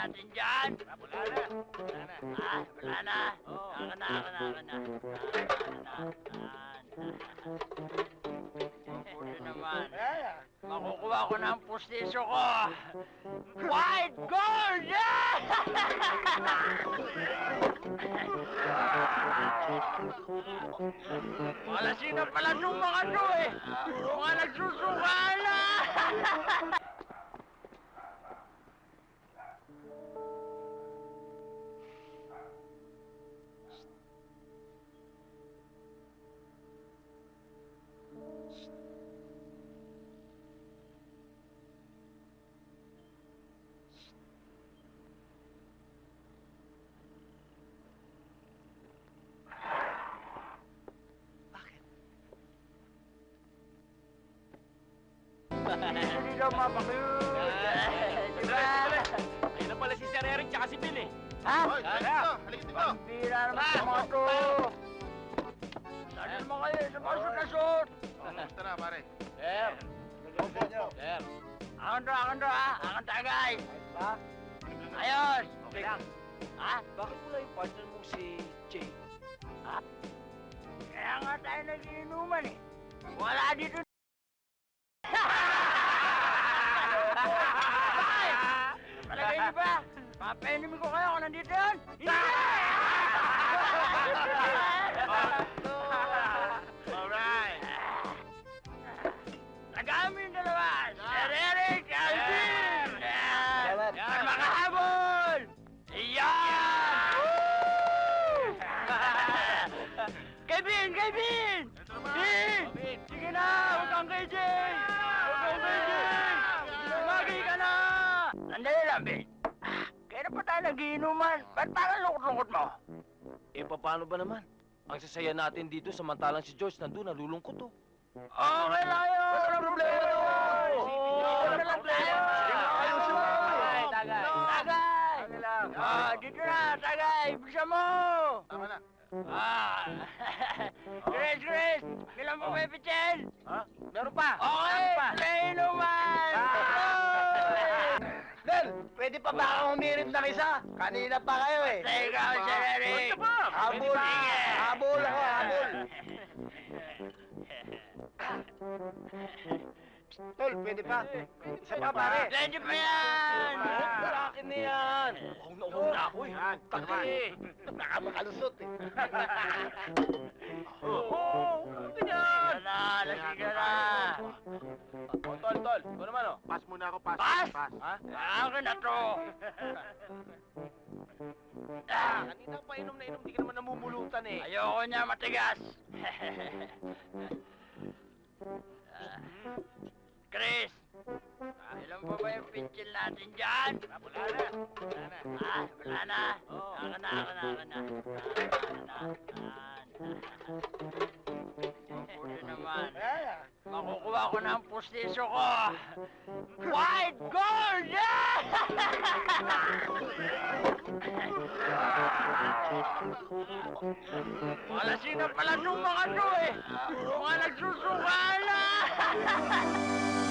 natin dyan. Wala na. Wala na. Ah, wala na. Ako na, ako na, ako na. Ah, naman. Makukuha ko ng pustiso ko. White gold! Wala sino pala itong mga to eh. Mga nagsusukala. Hindi daw mapakuyod. Di ba? Ayun na pala si Sir Eric tsaka si Bill eh. Ha? Hoy, dito, halika dito. Pambira naman sa mga to. Saan naman kayo? Sa mga sutasot. Oh, Kamusta na, pare? Sir. Sir. Akan to, akan to ha. Akan tagay. Ayos. Okay lang. Ha? Bakit wala yung partner mo si Jay? Kaya nga tayo nagiinuman eh. Wala dito. Papenimin ko kayo kung nandito yan? Alright. Mo yung dalawa! Sir Eric! Alvin! Para makahabol! Iyan! Kevin! Kevin! Sige na! Huwag kang kay Jay! Huwag kang kay Jay! Lumagi ka na! Sandali lang, Vin. Nagiinuman? Ba't parang lungkot-lungkot mo? Eh, paano ba naman? Ang sasaya natin dito samantalang si George nandun, nalulungkot to. Okay lang yun! Walang problema doon! Dito na lang tayo! Ayusin mo. Tagay! Tagay. Tagay! Ah, dito na! Tagay! Bisa mo! Tama na. Ah! Chris, Chris! Kailan mo may pichel? Ha? Meron pa? Okay! Meron pa? May inuman! Del, pwede pa ba ako humirit ng isa? Kanina pa kayo eh. Sa ikaw, Sir Eric! Pwede pa. Habol. Habol ako, habol. Tol, pwede pa. Isa pa pare. Pwede pa yan! Sa akin na yan. Uhong na ako eh. Taki. Baka makalusot eh. Pass muna ako, pass. Pass! Pass. Ha? Akin na to! Ah, kanina pa inom na inom, di ka naman namumulutan eh. Ayoko niya matigas. Chris, ilan pa ba yung pincil natin dyan? Wala na. Wala na. Ah, wala na. Oo. Ako na, ako na, ako na. Ako na. Buti Makukuha ko ng pustiso ko. White gold! Wala sino pala itong mga to eh. Mga nagsusukala.